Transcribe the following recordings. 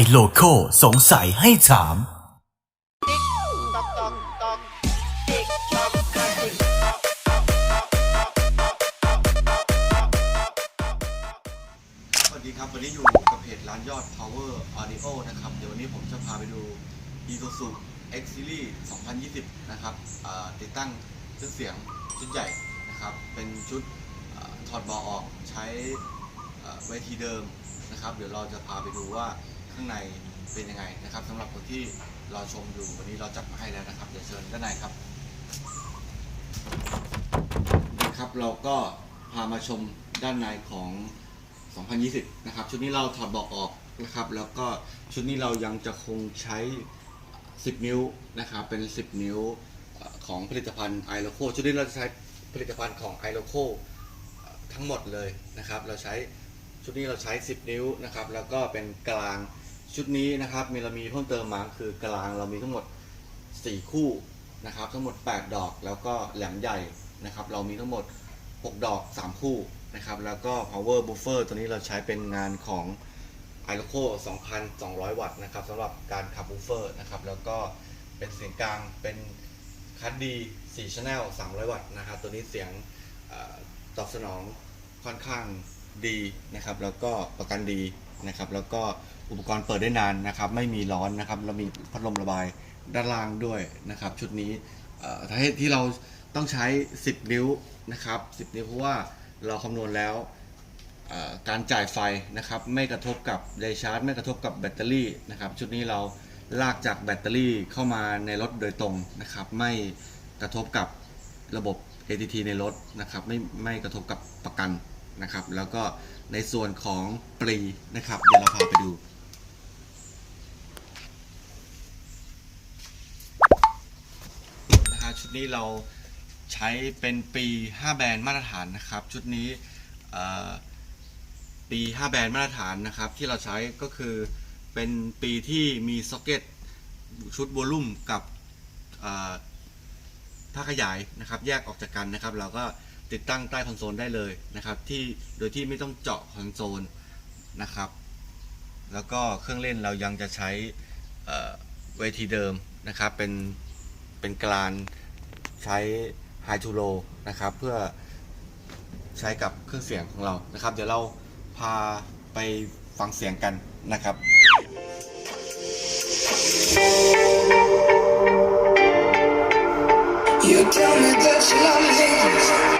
i l o c a l สงสัยให้ถาม สวัสดีครับ วันนี้อยู่กับเพจร้านยอด Power Audio นะครับ เดี๋ยววันนี้ผมจะพาไปดู Isuzu X Series 2020 นะครับอ่าติดตั้งเครื่องเสียงชุดใหญ่นะครับ เป็นชุดอ่าถอดเบาออกใช้อ่าเวทีเดิมนะครับ เดี๋ยวเราจะพาไปดูว่า ข้างในเป็นยังไงนะครับสำหรับคนที่รอชมอยู่วันนี้เราจัดมาให้แล้วนะครับเดี๋ยวเชิญด้านในครับนะครับเราก็พามาชมด้านในของ 2020 นะครับ ชุดนี้เราถอดบาะออกนะครับ แล้วก็ชุดนี้เรายังจะคงใช้ 10 นิ้วนะครับ เป็น 10 นิ้วของผลิตภัณฑ์ไอโลโคชุดนี้เราจะใช้ผลิตภัณฑ์ของไอโลโคทั้งหมดเลยนะครับ เราใช้ ชุดนี้เราใช้ 10 นิ้วนะครับ แล้วก็เป็นกลางชุดนี้นะครับ มีเรามีเพิ่มเติมมาคือกลางเรามีทั้งหมด 4 คู่นะครับ ทั้งหมด 8 ดอกแล้วก็แหลมใหญ่นะครับ เรามีทั้งหมด 6 ดอก 3 คู่นะครับ แล้วก็ power buffer ตัวนี้เราใช้เป็นงานของ i l o c o 2,200 วัตต์นะครับสำหรับการขับ buffer นะครับ แล้วก็เป็นเสียงกลางเป็นคัดดี4 channel 300 วัตต์นะครับ ตัวนี้เสียงอตอบสนองค่อนข้าง ดีนะครับแล้วก็ประกันดีนะครับแล้วก็อุปกรณ์เปิดได้นานนะครับไม่มีร้อนนะครับเรามีพัดลมระบายด้านล่างด้วยนะครับ ชุดนี้สาเหตุที่เราต้องใช้ 10 นิ้วนะครับ 10 นิ้วเพราะว่าเราคำนวณแล้วการจ่ายไฟนะครับไม่กระทบกับไดชาร์จ ไม่กระทบกับแบตเตอรี่นะครับ ชุดนี้เราลากจากแบตเตอรี่เข้ามาในรถโดยตรงนะครับ ไม่กระทบกับระบบ ATT ในรถนะครับ ไม่ไม่กระทบกับประกัน นะครับ แล้วก็ในส่วนของปรีนะครับ เดี๋ยวเราพาไปดูนะฮะชุดนี้เราใช้เป็นปี 5 แบรนด์มาตรฐานนะครับ ชุดนี้ปี 5 แบรนด์มาตรฐานนะครับ ที่เราใช้ก็คือเป็นปีที่มีซ็อกเก็ตชุดวอลลุ่มกับเอ่อท่าขยายนะครับ แยกออกจากกันนะครับ เราก็ ติดตั้งใต้คอนโซลได้เลยนะครับที่โดยที่ไม่ต้องเจาะคอนโซลนะครับ แล้วก็เครื่องเล่นเรายังจะใช้เเวทีเดิมนะครับ เป็นเป็นกลานใช้ไฮทูโ w นะครับ เพื่อใช้กับเครื่องเสียงของเรานะครับ เดี๋ยวเราพาไปฟังเสียงกันนะครับ You tell me that you love me.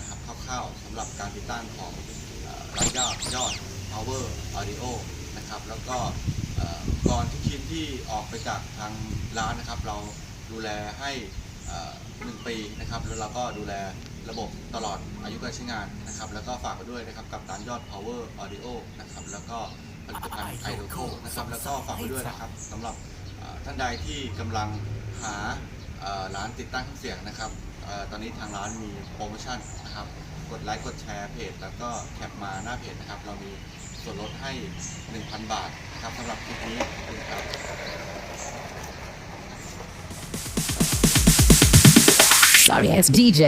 นะครับคร่าวๆสำหรับการติดตั้งของร้านยอดยอด power audio นะครับแล้วก็อ่ออุปกรณ์ทุกชิ้นที่ออกไปจากทางร้านนะครับ เราดูแลให้หนึ่งปีนะครับแล้วเราก็ดูแลระบบตลอดอายุการใช้งานนะครับ แล้วก็ฝากไปด้วยนะครับกับร้านยอด power audio นะครับแล้วก็ผลิตภัณฑ์ไอโ o โคนะครับแล้วก็ฝากไปด้วยนะครับสำหรับท่านใดที่กำลังหาร้านติดตั้งเครื่องเสียงนะครับ ตอนนี้ทางร้านมีโปรโมชั่นนะครับ กดไลค์กดแชร์เพจ แล้วก็แคปมาหน้าเพจนะครับ เรามีส่วนลดให้ 1,000 บาทนะครับสำหรับคลิปนี้ขอบคุณครับ Sorry ass DJ.